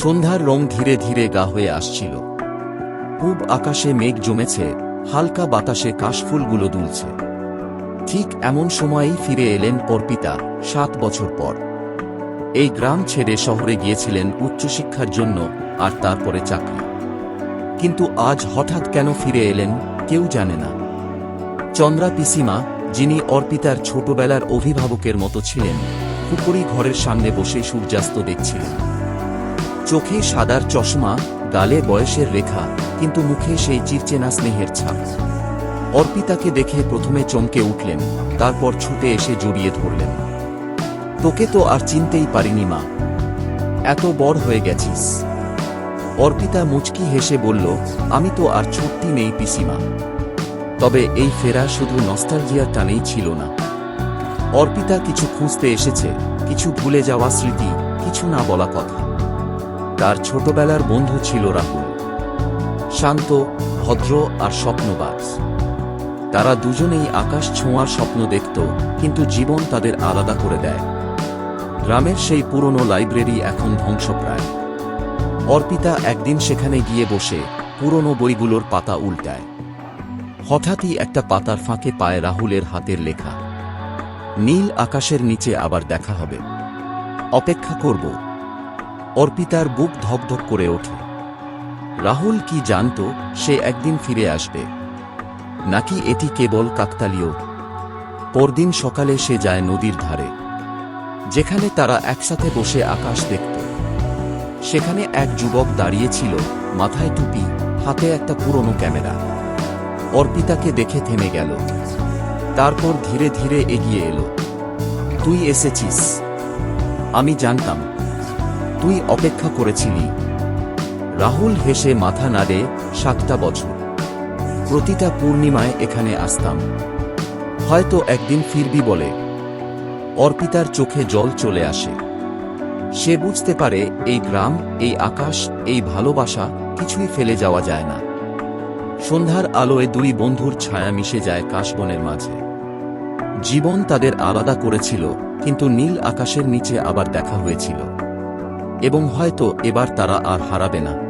সন্ধ্যার রং ধীরে ধীরে গা হয়ে আসছিল। পূব আকাশে মেঘ জমেছে, হালকা বাতাসে কাশফুলগুলো দুলছে। ঠিক এমন সময়েই ফিরে এলেন অর্পিতা, সাত বছর পর। এই গ্রাম ছেড়ে শহরে গিয়েছিলেন উচ্চশিক্ষার জন্য আর তারপরে চাকরি। কিন্তু আজ হঠাৎ কেন ফিরে এলেন কেউ জানে না। চন্দ্রা পিসিমা, যিনি অর্পিতার ছোটবেলার অভিভাবকের মতো ছিলেন পুকুরি ঘরের সামনে বসে সূর্যাস্ত দেখছিলেন। চোখে সাদার চশমা, গালে বয়সের রেখা, কিন্তু মুখে সেই চিরচেনা স্নেহের ছাপ। অর্পিতাকে দেখে প্রথমে চমকে উঠলেন, তারপর ছুটে এসে জড়িয়ে ধরলেন। তোকে তো আর চিনতেই পারিনি মা। এত বড় হয়ে গেছিস। অর্পিতা মুচকি হেসে বলল, আমি তো আর ছুটতি নেই পিসিমা। তবে এই ফেরা শুধু নস্টালজিয়ার টানেই ছিল না। অর্পিতা কিছু খুঁজতে এসেছে, কিছু ভুলে যাওয়া স্মৃতি, কিছু না বলা কথা। তার ছোটবেলার বন্ধু ছিল রাহুল। শান্ত, ভদ্র আর স্বপ্নবাজ। তারা দুজনেই আকাশ ছোঁয়ার স্বপ্ন দেখত, কিন্তু জীবন তাদের আলাদা করে দেয়। গ্রামের সেই পুরনো লাইব্রেরি এখন ধ্বংসপ্রায়। অর্পিতা একদিন সেখানে গিয়ে বসে পুরনো বইগুলোর পাতা উল্টায়। হঠাৎই একটা পাতার ফাঁকে পায় রাহুলের হাতের লেখা। নীল আকাশের নিচে আবার দেখা হবে। অপেক্ষা করব অর্পিতার বুক ধকধক করে ওঠে। রাহুল কি জানত, সে একদিন ফিরে আসবে। নাকি এটি কেবল কাকতালীয়? পরদিন সকালে সে যায় নদীর ধারে। যেখানে তারা একসাথে বসে আকাশ দেখত। সেখানে এক যুবক দাঁড়িয়েছিল মাথায় টুপি, হাতে একটা পুরনো ক্যামেরা। অর্পিতাকে দেখে থেমে গেল। তারপর ধীরে ধীরে এগিয়ে এলো। তুই এসেছিস। আমি জানতাম। তুই অপেক্ষা করেছিলি। রাহুল হেসে মাথা নাড়ে, সাতটা বছর। প্রতিটা পূর্ণিমায় এখানে আসতাম। হয়তো একদিন ফিরবি বলে। অর্পিতার চোখে জল চলে আসে। সে বুঝতে পারে এই গ্রাম, এই আকাশ, এই ভালোবাসা কিছুই ফেলে যাওয়া যায় না। সন্ধ্যার আলোয় দুই বন্ধুর ছায়া মিশে যায় কাশবনের মাঝে। জীবন তাদের আলাদা করেছিল, কিন্তু নীল আকাশের নিচে আবার দেখা হয়েছিল। এবং হয়তো এবার তারা আর হারাবে না।